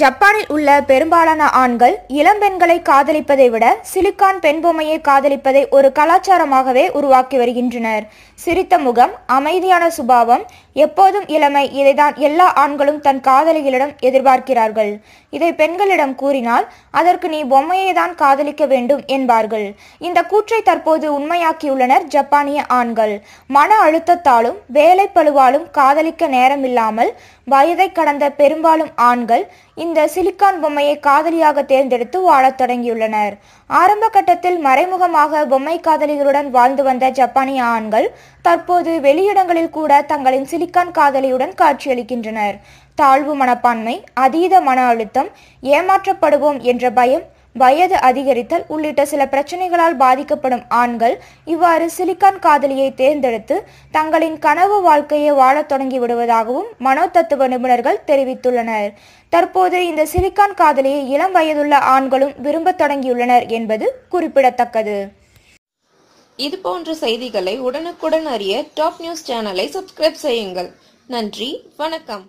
ஜப்பானில் உள்ள பெரும்பாலான ஆண்கள் இளம்பெண்களை காதலிப்பதை விட சிலிக்கான் பெண் பொம்மையை காதலிப்பதை ஒரு கலாச்சாரமாகவே உருவாக்கி வருகின்றனர். சிரித்த முகம் அமைதியான சுபாவம் எப்போதும் இளமை இதைதான் எல்லா ஆண்களும் தன் காதலிகளிடம் எதிர்பார்க்கிறார்கள். இதை பெண்களிடம் கூறினால் அதற்கு நீ பொம்மையை தான் காதலிக்க வேண்டும் என்பார்கள். இந்த கூற்றை தற்போது உண்மையாக்கியுள்ளனர் ஜப்பானிய ஆண்கள். மன அழுத்தத்தாலும் வேலை பழுவாலும் காதலிக்க நேரமில்லாமல் வயதை கடந்த பெரும்பாலும் ஆண்கள் இந்த சிலிக்கான் பொம்மையை காதலியாக தேர்ந்தெடுத்து வாழத் தொடங்கியுள்ளனர். ஆரம்ப கட்டத்தில் மறைமுகமாக பொம்மை காதலிகளுடன் வாழ்ந்து வந்த ஜப்பானிய ஆண்கள் தற்போது வெளியிடங்களில் கூட தங்களின் சிலிக்கான் காதலியுடன் காட்சியளிக்கின்றனர். தாழ்வு மனப்பான்மை அதீத மன அழுத்தம் ஏமாற்றப்படுவோம் என்ற பயம் வயது அதிகரித்தல் உள்ளிட்ட சில பிரச்சனைகளால் பாதிக்கப்படும் ஆண்கள் இவ்வாறு சிலிக்கான் காதலியை தேர்ந்தெடுத்து தங்களின் கனவு வாழ்க்கையை வாழத் தொடங்கி விடுவதாகவும் மனோதத்துவ நிபுணர்கள் தெரிவித்துள்ளனர். தற்போது இந்த சிலிக்கான் காதலியை இளம் வயதுள்ள ஆண்களும் விரும்பத் தொடங்கியுள்ளனர் என்பது குறிப்பிடத்தக்கது. இது போன்ற செய்திகளை உடனுக்குடன் அறிய டாப் நியூஸ் சேனலை சப்ஸ்கிரைப் செய்யுங்கள். நன்றி வணக்கம்.